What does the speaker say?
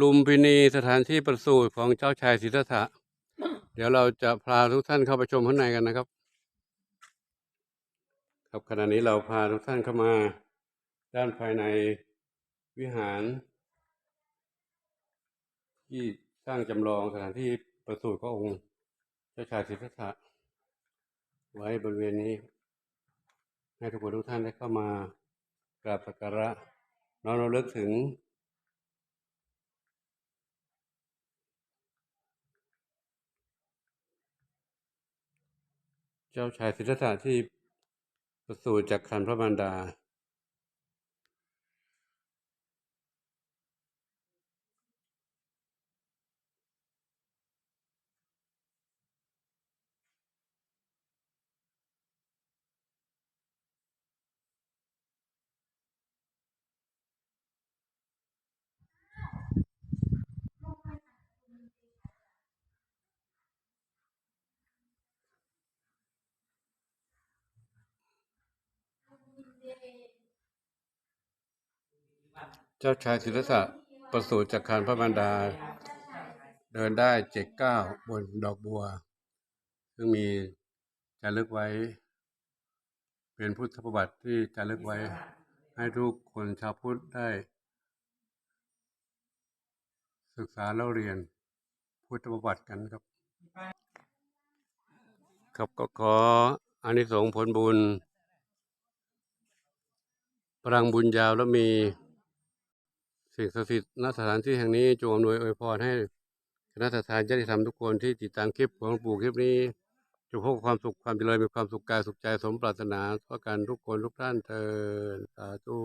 ลุมพินีสถานที่ประสูติของเจ้าชายสิทธัตถะ เดี๋ยวเราจะพาทุกท่านเข้าไปชมข้างในกันนะครับ ครับขณะนี้เราพาทุกท่านเข้ามาด้านภายในวิหาร ที่สร้างจำลองสถานที่ประสูติพระองค์เจ้าชายสิทธัตถะ ไว้บริเวณนี้ ให้ทุกคนทุกท่านได้เข้ามากราบสักการะน้อมรำลึกถึง จ้าชายสิทธัตถะที่ประสูติจากคันพระมารดา เจ้าชายสิทธัตถะประสูติจากคันพระมารดา เดินได้เจ็ดเก้าวบนดอกบัว ซึ่งมีจารึกไว้ เป็นพุทธประวัติที่จารึกไว้ ให้ทุกคนชาวพุทธได้ ศึกษาเล่าเรียนพุทธประวัติกันครับ ครับก็ขออานิสงส์ผลบุญพลังบุญยาวและมี สิ่งศักดิ์สิทธิ์ณสถานที่แห่งนี้จงอำนวยอวยพรให้คณะทาญาติธรรมทุกคนที่ติดตามคลิปของหลวงปู่คลิปนี้จงพบความสุขความเจริญมีความสุขกายสุขใจสมปรารถนาทั่วกันทุกคนทุกท่านเทินสาธุ